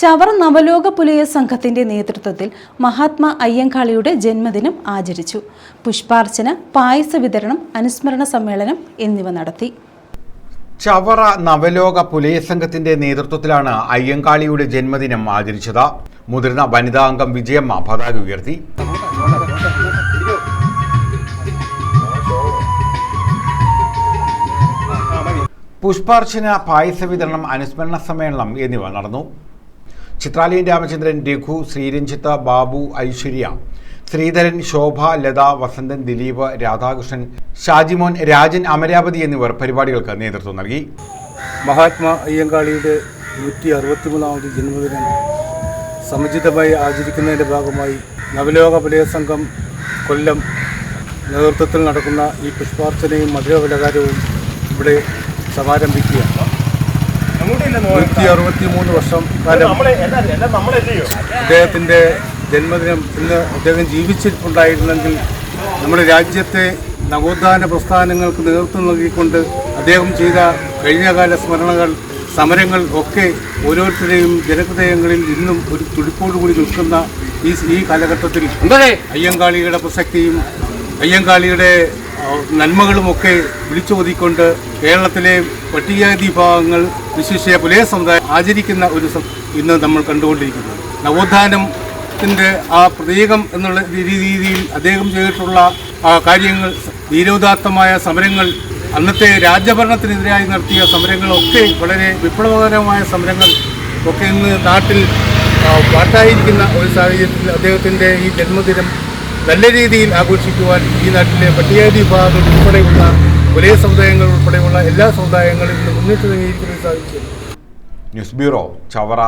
ചവർ നവലോക പുലയ സംഘത്തിന്റെ നേതൃത്വത്തിൽ മഹാത്മാ അയ്യങ്കാളിയുടെ ജന്മദിനം ആചരിച്ചു. പുഷ്പാർച്ചന പായസ വിതരണം അനുസ്മരണ സമ്മേളനം എന്നിവ നടത്തി. ചവറ നവലോക പുലയ സംഘത്തിന്റെ നേതൃത്വത്തിലാണ് അയ്യങ്കാളിയുടെ ജന്മദിനം ആചരിച്ചത്. മുതിർന്ന വനിതാ അംഗം വിജയമ്മ പതാക ഉയർത്തി. പുഷ്പാർച്ചന പായസ വിതരണം അനുസ്മരണ സമ്മേളനം എന്നിവ നടന്നു. ചിത്രാലയൻ രാമചന്ദ്രൻ രഘു ശ്രീരഞ്ജിത്ത് ബാബു ഐശ്വര്യ ശ്രീധരൻ ശോഭ ലത വസന്തൻ ദിലീപ് രാധാകൃഷ്ണൻ ഷാജിമോൻ രാജൻ അമരാവതി എന്നിവർ പരിപാടികൾക്ക് നേതൃത്വം നൽകി. മഹാത്മാ അയ്യങ്കാളിയുടെ നൂറ്റി അറുപത്തിമൂന്നാമത് ജന്മദിനം സമുചിതമായി ആചരിക്കുന്നതിന്റെ ഭാഗമായി നവലോക പുലയ സംഘം കൊല്ലം നേതൃത്വത്തിൽ നടക്കുന്ന ഈ പുഷ്പാർച്ചനയും മധുരപലകാരവും ഇവിടെ സമാരംഭിക്കുകയാണ്. നൂറ്റി അറുപത്തി മൂന്ന് വർഷം കാലം അദ്ദേഹത്തിന്റെ ജന്മദിനം ഇന്ന് അദ്ദേഹം ജീവിച്ചിട്ടുണ്ടായിരുന്നെങ്കിൽ നമ്മുടെ രാജ്യത്തെ നവോത്ഥാന പ്രസ്ഥാനങ്ങൾക്ക് നേതൃത്വം നൽകിക്കൊണ്ട് അദ്ദേഹം ചെയ്ത കഴിഞ്ഞകാല സ്മരണകൾ സമരങ്ങൾ ഒക്കെ ഓരോരുത്തരെയും ജനഹൃദയങ്ങളിൽ ഇന്നും ഒരു തുടിപ്പോടുകൂടി നിൽക്കുന്ന ഈ ഈ കാലഘട്ടത്തിൽ അയ്യങ്കാളിയുടെ പ്രസക്തിയും അയ്യങ്കാളിയുടെ നന്മകളുമൊക്കെ വിളിച്ചോതിക്കൊണ്ട് കേരളത്തിലെ പട്ടികജാതി വിഭാഗങ്ങൾ വിശേഷ പുലയ സമുദായം ആചരിക്കുന്ന ഒരു ഇന്ന് നമ്മൾ കണ്ടുകൊണ്ടിരിക്കുന്നത്. നവോത്ഥാനത്തിന്റെ ആ പ്രതീകം എന്നുള്ള രീതിയിൽ അദ്ദേഹം ചെയ്തിട്ടുള്ള ആ കാര്യങ്ങൾ ധീരോദാത്തമായ സമരങ്ങൾ അന്നത്തെ രാജ്യഭരണത്തിനെതിരായി നടത്തിയ സമരങ്ങളൊക്കെ വളരെ വിപ്ലവകരമായ സമരങ്ങൾ ഒക്കെ ഇന്ന് നാട്ടിൽ പാട്ടായിരിക്കുന്ന ഒരു സാഹചര്യത്തിൽ അദ്ദേഹത്തിന്റെ ഈ ജന്മദിനം നല്ല രീതിയിൽ ആഘോഷിക്കുവാൻ ഈ നാട്ടിലെ പട്ടികജാതി വിഭാഗങ്ങൾ ഉൾപ്പെടെയുള്ള ഒരേ സമുദായങ്ങൾ ഉൾപ്പെടെയുള്ള എല്ലാ സമുദായങ്ങളിലും മുന്നിട്ട് നീങ്ങിയിരിക്കുന്നത് സാധിക്കും. News bureau Chavara